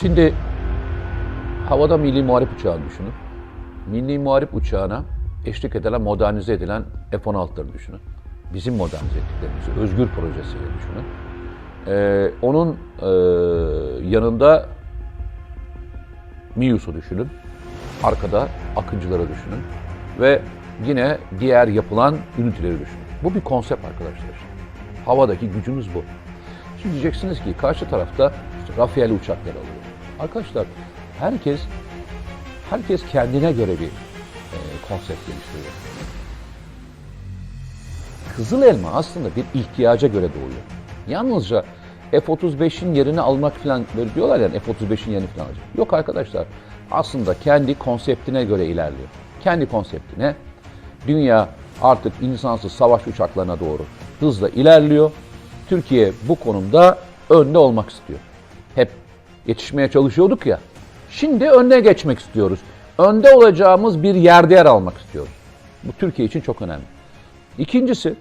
Şimdi havada milli muharip uçağını düşünün. Milli muharip uçağına eşlik edilen, modernize edilen F-16'ları düşünün. Bizim modernize ettiklerimizi, özgür projesiyle düşünün. Ee, onun e, yanında MİUS'u düşünün. Arkada Akıncıları düşünün. Ve yine diğer yapılan üniteleri düşünün. Bu bir konsept arkadaşlar. Havadaki gücümüz bu. Şimdi diyeceksiniz ki karşı tarafta işte Rafael uçakları alıyor. Arkadaşlar herkes herkes kendine göre bir e, konsept geliştiriyor. Kızıl elma aslında bir ihtiyaca göre doğuyor. Yalnızca F-35'in yerini almak falan böyle diyorlar yani F-35'in yerini falan alacak. Yok arkadaşlar aslında kendi konseptine göre ilerliyor. Kendi konseptine dünya artık insansız savaş uçaklarına doğru hızla ilerliyor. Türkiye bu konumda önde olmak istiyor. Hep yetişmeye çalışıyorduk ya. Şimdi önüne geçmek istiyoruz. Önde olacağımız bir yerde yer almak istiyoruz. Bu Türkiye için çok önemli. İkincisi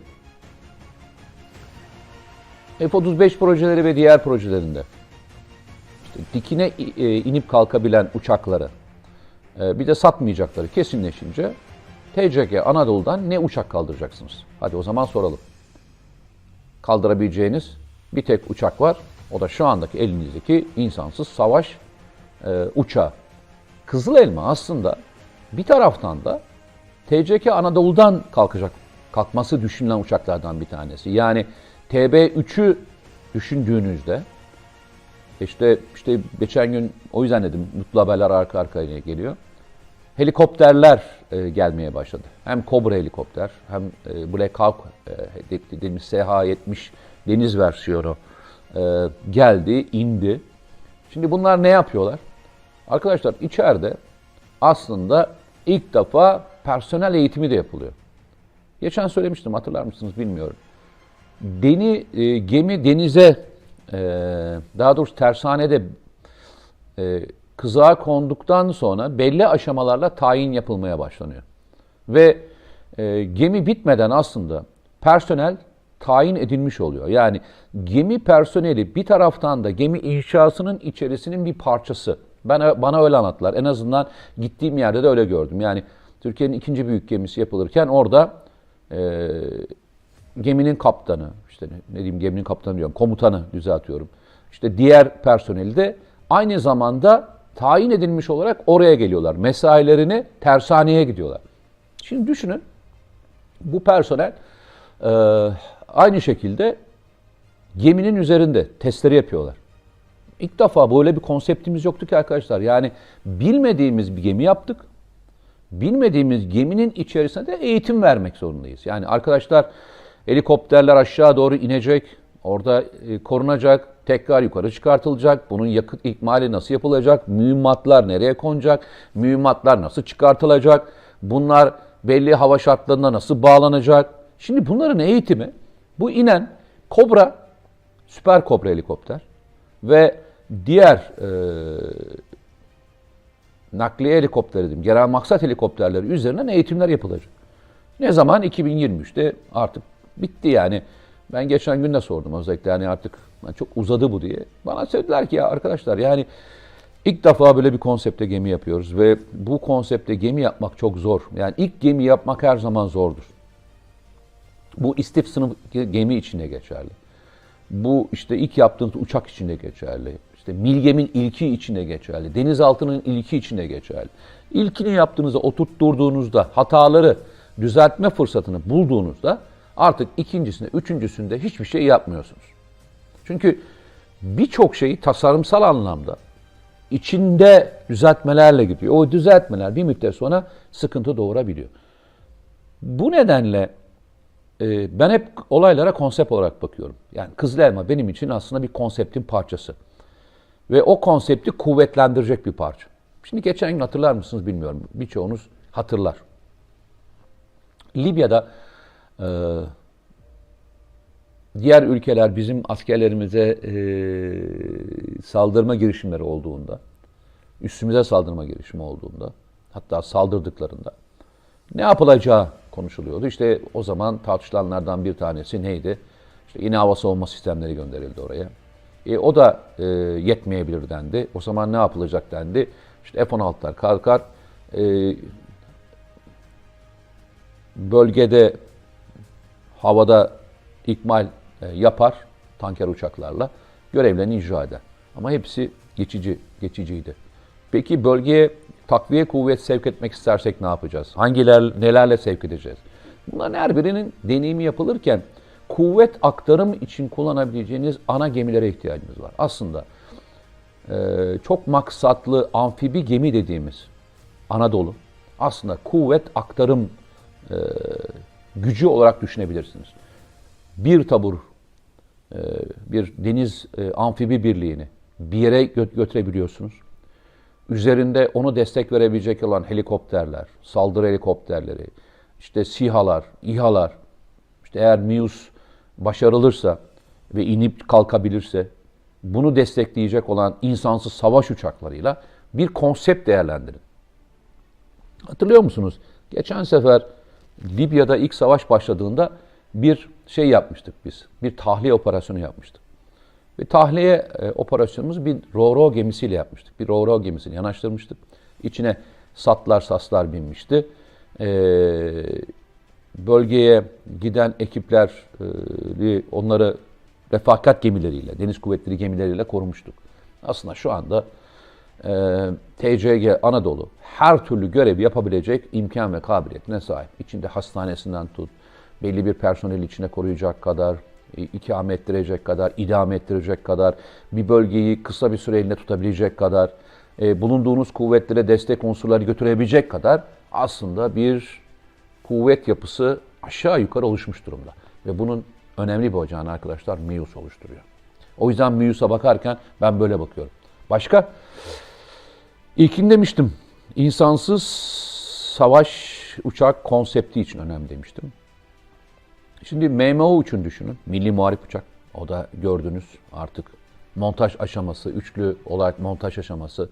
F-35 projeleri ve diğer projelerinde işte dikine e, inip kalkabilen uçakları e, bir de satmayacakları kesinleşince TCG Anadolu'dan ne uçak kaldıracaksınız? Hadi o zaman soralım. Kaldırabileceğiniz bir tek uçak var. O da şu andaki elinizdeki insansız savaş e, uçağı. Kızıl Elma aslında bir taraftan da TCK Anadolu'dan kalkacak kalkması düşünülen uçaklardan bir tanesi. Yani TB3'ü düşündüğünüzde işte işte geçen gün o yüzden dedim mutlu haberler arka arkaya geliyor. Helikopterler e, gelmeye başladı. Hem Cobra helikopter hem e, Black Hawk e, dediğimiz SH-70 deniz versiyonu e, geldi, indi. Şimdi bunlar ne yapıyorlar? Arkadaşlar içeride aslında ilk defa personel eğitimi de yapılıyor. Geçen söylemiştim hatırlar mısınız bilmiyorum. Deni, e, gemi denize e, daha doğrusu tersanede e, kızığa konduktan sonra belli aşamalarla tayin yapılmaya başlanıyor. Ve e, gemi bitmeden aslında personel tayin edilmiş oluyor. Yani gemi personeli bir taraftan da gemi inşasının içerisinin bir parçası. Bana, bana öyle anlattılar. En azından gittiğim yerde de öyle gördüm. Yani Türkiye'nin ikinci büyük gemisi yapılırken orada e, geminin kaptanı, işte ne, ne diyeyim geminin kaptanı diyorum, komutanı düzeltiyorum. İşte diğer personeli de aynı zamanda tayin edilmiş olarak oraya geliyorlar. Mesailerini tersaneye gidiyorlar. Şimdi düşünün bu personel e, aynı şekilde geminin üzerinde testleri yapıyorlar. İlk defa böyle bir konseptimiz yoktu ki arkadaşlar. Yani bilmediğimiz bir gemi yaptık. Bilmediğimiz geminin içerisinde de eğitim vermek zorundayız. Yani arkadaşlar helikopterler aşağı doğru inecek, orada e, korunacak, tekrar yukarı çıkartılacak. Bunun yakıt ikmali nasıl yapılacak? Mühimmatlar nereye konacak? Mühimmatlar nasıl çıkartılacak? Bunlar belli hava şartlarında nasıl bağlanacak? Şimdi bunların eğitimi bu inen Kobra, Süper Kobra helikopter ve diğer e, nakliye helikopteri diyeyim, genel maksat helikopterleri üzerinden eğitimler yapılacak. Ne zaman? 2023'te artık bitti yani. Ben geçen gün de sordum özellikle yani artık çok uzadı bu diye. Bana söylediler ki ya arkadaşlar yani ilk defa böyle bir konsepte gemi yapıyoruz ve bu konsepte gemi yapmak çok zor. Yani ilk gemi yapmak her zaman zordur. Bu istif sınıf gemi içinde geçerli. Bu işte ilk yaptığınız uçak içinde geçerli. İşte Milgem'in ilki içinde geçerli. Denizaltının ilki içinde geçerli. İlkini yaptığınızda, oturtturduğunuzda, hataları düzeltme fırsatını bulduğunuzda artık ikincisinde, üçüncüsünde hiçbir şey yapmıyorsunuz. Çünkü birçok şeyi tasarımsal anlamda içinde düzeltmelerle gidiyor. O düzeltmeler bir müddet sonra sıkıntı doğurabiliyor. Bu nedenle e, ben hep olaylara konsept olarak bakıyorum. Yani Kızıl Elma benim için aslında bir konseptin parçası. Ve o konsepti kuvvetlendirecek bir parça. Şimdi geçen gün hatırlar mısınız bilmiyorum. Birçoğunuz hatırlar. Libya'da e, diğer ülkeler bizim askerlerimize e, saldırma girişimleri olduğunda, üstümüze saldırma girişimi olduğunda, hatta saldırdıklarında ne yapılacağı konuşuluyordu. İşte o zaman tartışılanlardan bir tanesi neydi? İşte yine hava savunma sistemleri gönderildi oraya. E, o da e, yetmeyebilir dendi. O zaman ne yapılacak dendi. İşte F-16'lar kalkar. E, bölgede havada ikmal e, yapar tanker uçaklarla. Görevlerini icra eder. Ama hepsi geçici, geçiciydi. Peki bölgeye takviye kuvvet sevk etmek istersek ne yapacağız? Hangiler, nelerle sevk edeceğiz? Bunların her birinin deneyimi yapılırken kuvvet aktarım için kullanabileceğiniz ana gemilere ihtiyacımız var. Aslında e, çok maksatlı amfibi gemi dediğimiz Anadolu aslında kuvvet aktarım e, gücü olarak düşünebilirsiniz. Bir tabur e, bir deniz amfibi birliğini bir yere gö- götürebiliyorsunuz. Üzerinde onu destek verebilecek olan helikopterler, saldırı helikopterleri, işte SİHA'lar, İHA'lar, işte eğer MİUS başarılırsa ve inip kalkabilirse bunu destekleyecek olan insansız savaş uçaklarıyla bir konsept değerlendirin. Hatırlıyor musunuz? Geçen sefer Libya'da ilk savaş başladığında bir şey yapmıştık biz. Bir tahliye operasyonu yapmıştık. Ve tahliye e, operasyonumuzu bir Roro gemisiyle yapmıştık. Bir Roro gemisini yanaştırmıştık. İçine satlar saslar binmişti. E, bölgeye giden ekipler e, onları refakat gemileriyle, deniz kuvvetleri gemileriyle korumuştuk. Aslında şu anda e, TCG Anadolu her türlü görevi yapabilecek imkan ve kabiliyetine sahip. İçinde hastanesinden tut, belli bir personel içine koruyacak kadar, e, ikamet ettirecek kadar, idame ettirecek kadar, bir bölgeyi kısa bir süre elinde tutabilecek kadar, e, bulunduğunuz kuvvetlere destek unsurları götürebilecek kadar aslında bir kuvvet yapısı aşağı yukarı oluşmuş durumda. Ve bunun önemli bir ocağını arkadaşlar MİUS oluşturuyor. O yüzden MİUS'a bakarken ben böyle bakıyorum. Başka? İlkin demiştim. İnsansız savaş uçak konsepti için önemli demiştim. Şimdi MMO için düşünün. Milli Muharip Uçak. O da gördünüz artık montaj aşaması, üçlü olarak montaj aşaması,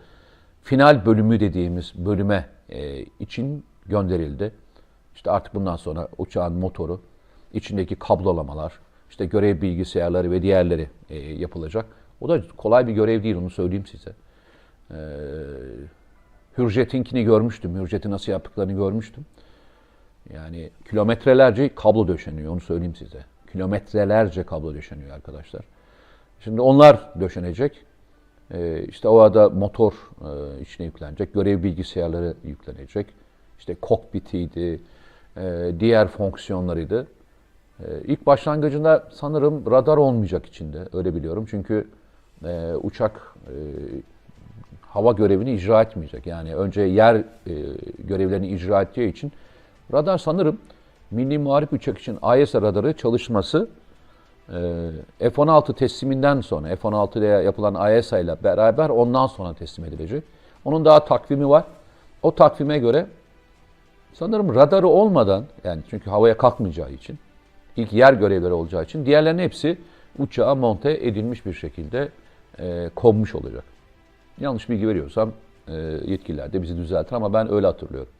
final bölümü dediğimiz bölüme e, için gönderildi. İşte artık bundan sonra uçağın motoru, içindeki kablolamalar, işte görev bilgisayarları ve diğerleri e, yapılacak. O da kolay bir görev değil onu söyleyeyim size. Ee, Hürjet'inkini görmüştüm. Hürjet'i nasıl yaptıklarını görmüştüm. Yani kilometrelerce kablo döşeniyor onu söyleyeyim size. Kilometrelerce kablo döşeniyor arkadaşlar. Şimdi onlar döşenecek. Ee, işte o arada motor e, içine yüklenecek. Görev bilgisayarları yüklenecek. İşte kokpitiydi, e, diğer fonksiyonlarıydı. E, ilk başlangıcında sanırım radar olmayacak içinde. Öyle biliyorum. Çünkü e, uçak e, hava görevini icra etmeyecek. Yani önce yer görevlerini icra ettiği için radar sanırım Milli Muharip Uçak için AES radarı çalışması e, F-16 tesliminden sonra F-16 ile yapılan AESA ile beraber ondan sonra teslim edilecek. Onun daha takvimi var. O takvime göre sanırım radarı olmadan yani çünkü havaya kalkmayacağı için ilk yer görevleri olacağı için diğerlerinin hepsi uçağa monte edilmiş bir şekilde e, konmuş olacak. Yanlış bilgi veriyorsam e, yetkililer de bizi düzeltir ama ben öyle hatırlıyorum.